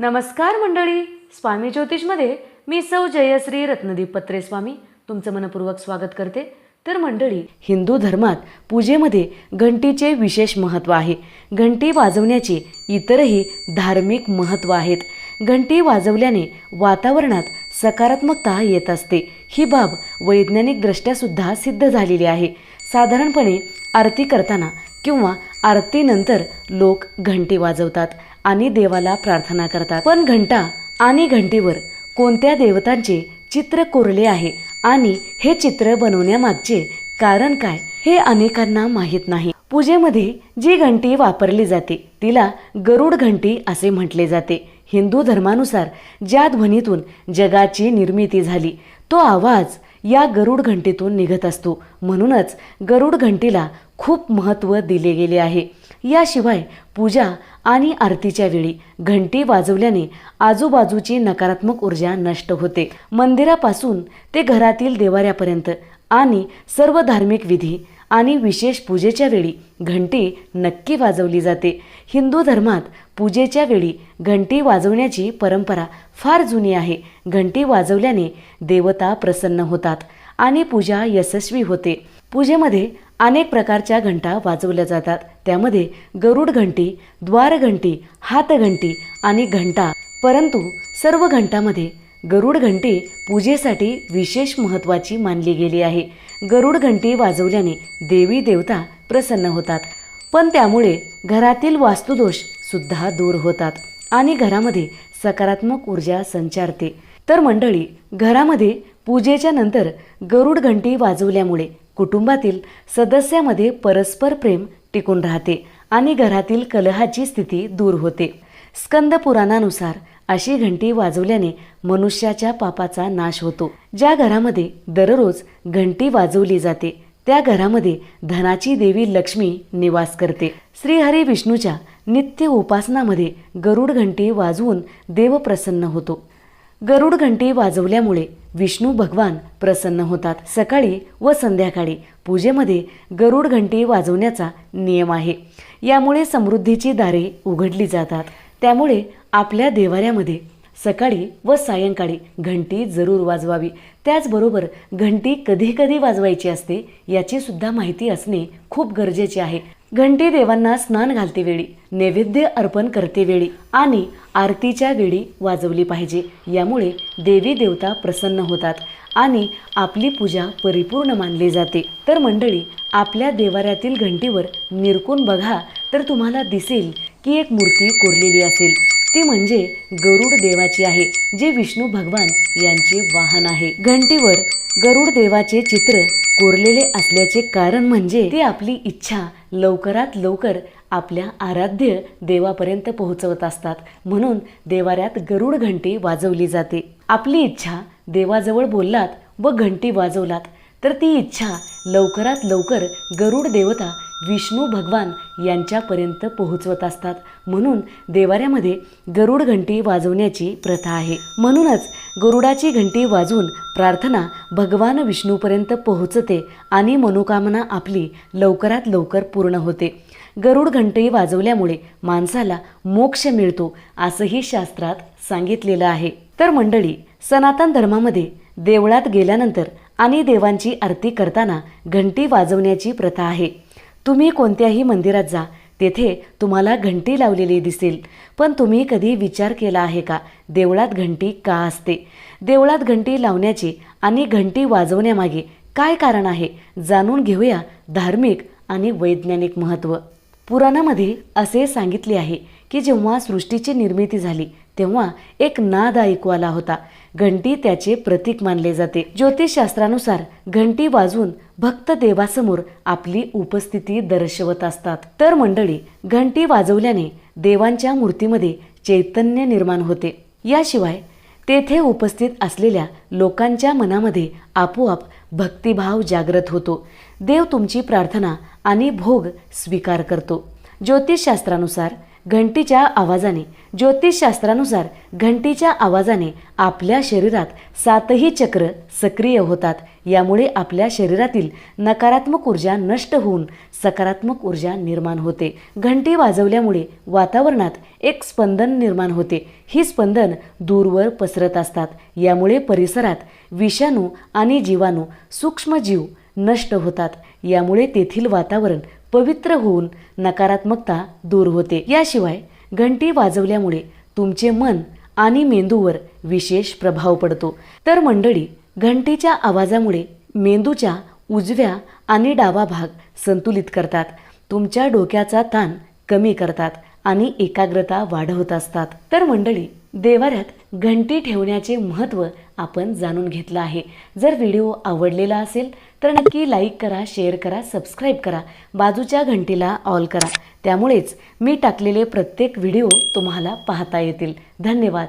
नमस्कार मंडळी स्वामी ज्योतिषमध्ये मी सौ जयश्री रत्नदीप पत्रे स्वामी तुमचं मनपूर्वक स्वागत करते. तर मंडळी हिंदू धर्मात पूजेमध्ये घंटीचे विशेष महत्त्व आहे. घंटी वाजवण्याचे इतरही धार्मिक महत्त्व आहेत. घंटी वाजवल्याने वातावरणात सकारात्मकता येत असते. ही बाब वैज्ञानिकदृष्ट्यासुद्धा सिद्ध झालेली आहे. साधारणपणे आरती करताना किंवा आरतीनंतर लोक घंटी वाजवतात. आणि देवाला प्रार्थना करतात. पण घंटा आणि घंटीवर कोणत्या देवतांचे चित्र कोरले आहे आणि हे चित्र बनवण्यामागचे कारण काय हे अनेकांना माहीत नाही. पूजेमध्ये जी घंटी वापरली जाते तिला गरुड घंटी असे म्हटले जाते. हिंदू धर्मानुसार ज्या ध्वनीतून जगाची निर्मिती झाली तो आवाज या गरुड घंटीतून निघत असतो. म्हणूनच गरुड घंटीला खूप महत्त्व दिले गेले आहे. याशिवाय पूजा आणि आरतीच्या वेळी घंटी वाजवल्याने आजूबाजूची नकारात्मक ऊर्जा नष्ट होते. मंदिरापासून ते घरातील देवाऱ्यापर्यंत आणि सर्व धार्मिक विधी आणि विशेष पूजेच्या वेळी घंटी नक्की वाजवली जाते. हिंदू धर्मात पूजेच्या वेळी घंटी वाजवण्याची परंपरा फार जुनी आहे. घंटी वाजवल्याने देवता प्रसन्न होतात आणि पूजा यशस्वी होते. पूजेमध्ये अनेक प्रकारच्या घंटा वाजवल्या जातात. त्यामध्ये गरुड घंटी द्वारघंटी हातघंटी आणि घंटा. परंतु सर्व घंटामध्ये गरुड घंटी पूजेसाठी विशेष महत्त्वाची मानली गेली आहे. गरुड घंटी वाजवल्याने देवी देवता प्रसन्न होतात. पण त्यामुळे घरातील वास्तुदोष सुद्धा दूर होतात आणि घरामध्ये सकारात्मक ऊर्जा संचारते. तर मंडळी घरामध्ये पूजेच्या नंतर गरुड घंटी वाजवल्यामुळे कुटुंबातील सदस्यामध्ये परस्पर प्रेम टिकून राहते आणि घरातील कलहाची स्थिती दूर होते. स्कंद पुराणानुसार अशी घंटी वाजवल्याने मनुष्याच्या पापाचा नाश होतो. ज्या घरामध्ये दररोज घंटी वाजवली जाते त्या घरामध्ये धनाची देवी लक्ष्मी निवास करते. श्रीहरी विष्णूच्या नित्य उपासनामध्ये गरुड घंटी वाजवून देव प्रसन्न होतो. गरुड घंटी वाजवल्यामुळे विष्णू भगवान प्रसन्न होतात सकाळी व संध्याकाळी. पूजेमध्ये गरुड घंटी वाजवण्याचा नियम आहे. यामुळे समृद्धीची दारे उघडली जातात. त्यामुळे आपल्या देवाऱ्यामध्ये सकाळी व सायंकाळी घंटी जरूर वाजवावी. त्याचबरोबर घंटी कधी कधी वाजवायची असते याची सुद्धा माहिती असणे खूप गरजेचे आहे. घंटी देवांना स्नान घालते वेळी नैवेद्य अर्पण करते वेळी आणि आरतीच्या वेळी वाजवली पाहिजे. यामुळे देवी देवता प्रसन्न होतात आणि आपली पूजा परिपूर्ण मानली जाते. तर मंडळी आपल्या देवाऱ्यातील घंटीवर निरकून बघा तर तुम्हाला दिसेल की एक मूर्ती कोरलेली असेल. ती म्हणजे गरुड देवाची आहे जे विष्णू भगवान यांचे वाहन आहे. घंटीवर गरुड देवाचे चित्र कोरलेले असल्याचे कारण म्हणजे ते आपली इच्छा लवकरात लवकर आपल्या आराध्य देवापर्यंत पोहोचवत असतात. म्हणून देवाऱ्यात गरुड घंटी वाजवली जाते. आपली इच्छा देवाजवळ बोललात व घंटी वाजवलात. तर ती इच्छा लवकरात लवकर गरुड देवता विष्णू भगवान यांच्यापर्यंत पोहोचवत असतात. म्हणून देवाऱ्यामध्ये गरुड घंटी वाजवण्याची प्रथा आहे. म्हणूनच गरुडाची घंटी वाजवून प्रार्थना भगवान विष्णूपर्यंत पोहोचते आणि मनोकामना आपली लवकरात लवकर पूर्ण होते. गरुड घंटी वाजवल्यामुळे माणसाला मोक्ष मिळतो असंही शास्त्रात सांगितलेलं आहे. तर मंडळी सनातन धर्मामध्ये देवळात गेल्यानंतर आणि देवांची आरती करताना घंटी वाजवण्याची प्रथा आहे. तुम्ही कोणत्याही मंदिरात जा तेथे तुम्हाला घंटी लावलेली दिसेल. पण तुम्ही कधी विचार केला आहे का? देवळात घंटी का असते? देवळात घंटी लावण्याची आणि घंटी वाजवण्यामागे काय कारण आहे? जाणून घेऊया धार्मिक आणि वैज्ञानिक महत्त्व पुराणामध्ये असे सांगितले आहे की जेव्हा सृष्टीची निर्मिती झाली तेव्हा एक नाद ऐकू आला होता. घंटी त्याचे प्रतीक मानले जाते. ज्योतिषशास्त्रानुसार घंटी वाजवून भक्त देवासमोर आपली उपस्थिती दर्शवत असतात. तर मंडळी घंटी वाजवल्याने देवांच्या मूर्तीमध्ये चैतन्य निर्माण होते. याशिवाय तेथे उपस्थित असलेल्या लोकांच्या मनामध्ये आपोआप भक्तिभाव जागृत होतो. देव तुमची प्रार्थना आणि भोग स्वीकार करतो. ज्योतिषशास्त्रानुसार घंटीच्या आवाजाने ज्योतिषशास्त्रानुसार घंटीच्या आवाजाने आपल्या शरीरात सातही चक्र सक्रिय होतात. यामुळे आपल्या शरीरातील नकारात्मक ऊर्जा नष्ट होऊन सकारात्मक ऊर्जा निर्माण होते. घंटी वाजवल्यामुळे वातावरणात एक स्पंदन निर्माण होते. ही स्पंदन दूरवर पसरत असतात. यामुळे परिसरात विषाणू आणि जीवाणू सूक्ष्मजीव नष्ट होतात. यामुळे तेथील वातावरण पवित्र होऊन नकारात्मकता दूर होते. याशिवाय घंटी वाजवल्यामुळे तुमचे मन आणि मेंदूवर विशेष प्रभाव पडतो. तर मंडळी घंटीच्या आवाजामुळे मेंदूच्या उजव्या आणि डावा भाग संतुलित करतात. तुमच्या डोक्याचा ताण कमी करतात आणि एकाग्रता वाढवत असतात. तर मंडळी देवाऱ्यात घंटी ठेवण्याचे महत्त्व आपण जाणून घेतलं आहे. जर व्हिडिओ आवडलेला असेल तर नक्की लाईक करा शेअर करा सबस्क्राईब करा बाजूच्या घंटीला ऑल करा. त्यामुळेच मी टाकलेले प्रत्येक व्हिडिओ तुम्हाला पाहता येतील. धन्यवाद.